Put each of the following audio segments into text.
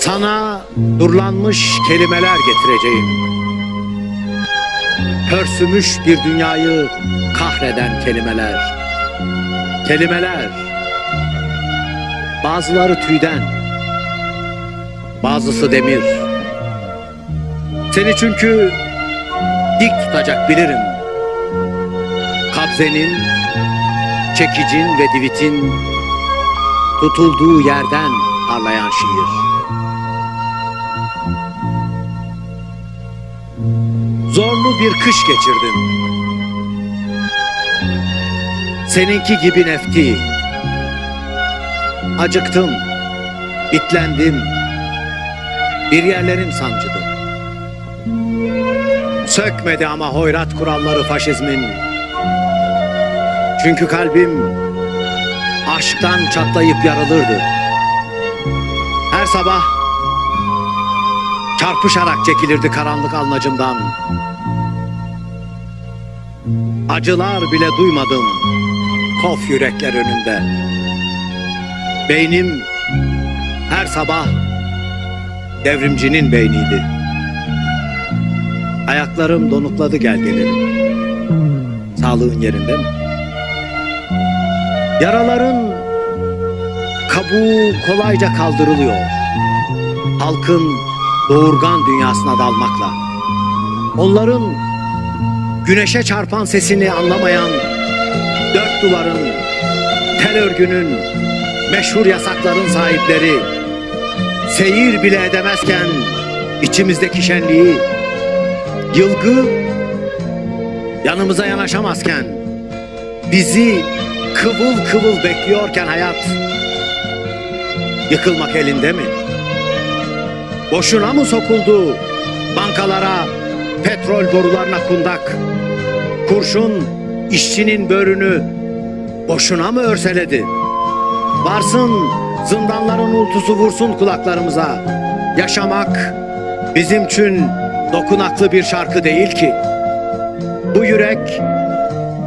Sana durlanmış kelimeler getireceğim. Pörsümüş bir dünyayı kahreden kelimeler. Kelimeler. Bazıları tüyden, bazısı demir. Seni çünkü dik tutacak bilirim. Kabzenin, çekicin ve divitin tutulduğu yerden parlayan şiir. Zorlu bir kış geçirdim. Seninki gibi nefti. Acıktım, bitlendim. Bir yerlerim sancıdı. Sökmedi ama hoyrat kuralları faşizmin. Çünkü kalbim aşktan çatlayıp yarılırdı. Her sabah çarpışarak çekilirdi karanlık alnacımdan. Acılar bile duymadım kof yürekler önünde. Beynim her sabah devrimcinin beyniydi. Ayaklarım donukladı gel gelelim. Sağlığın yerinde mi? Yaraların kabuğu kolayca kaldırılıyor. Halkın doğurgan dünyasına dalmakla. Onların güneşe çarpan sesini anlamayan dört duvarın, tel örgünün, meşhur yasakların sahipleri seyir bile edemezken içimizdeki şenliği, yılgı yanımıza yanaşamazken bizi kıvıl kıvıl bekliyorken hayat yıkılmak elinde mi? Boşuna mı sokuldu bankalara, petrol borularına kundak? Kurşun işçinin börünü boşuna mı örseledi? Varsın zindanların ultusu vursun kulaklarımıza. Yaşamak bizim için dokunaklı bir şarkı değil ki. Bu yürek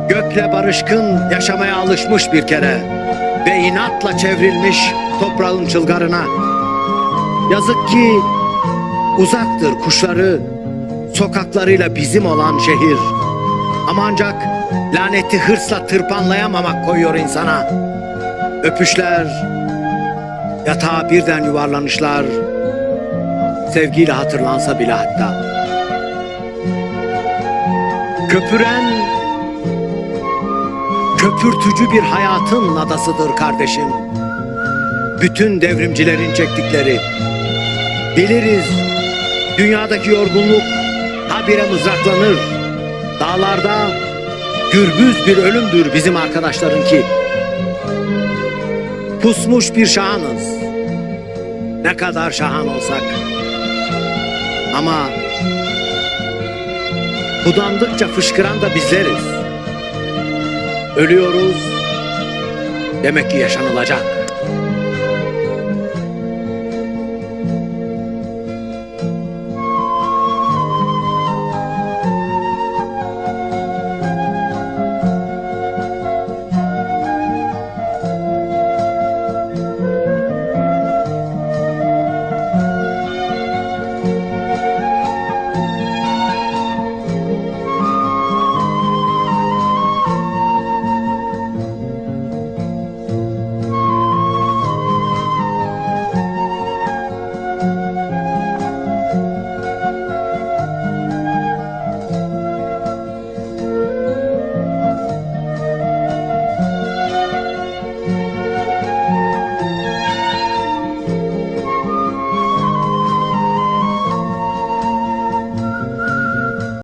gökle barışkın yaşamaya alışmış bir kere ve inatla çevrilmiş toprağın çılgarına. Yazık ki uzaktır kuşları, sokaklarıyla bizim olan şehir. Ama ancak laneti hırsla tırpanlayamamak koyuyor insana. Öpüşler, yatağa birden yuvarlanışlar, sevgiyle hatırlansa bile hatta. Köpüren, köpürtücü bir hayatın adasıdır kardeşim. Bütün devrimcilerin çektikleri. Biliriz, dünyadaki yorgunluk habire mızraklanır. Dağlarda gürbüz bir ölümdür bizim arkadaşlarınki. Pusmuş bir şahanız. Ne kadar şahan olsak. Ama budandıkça fışkıran da bizleriz. Ölüyoruz. Demek ki yaşanılacak.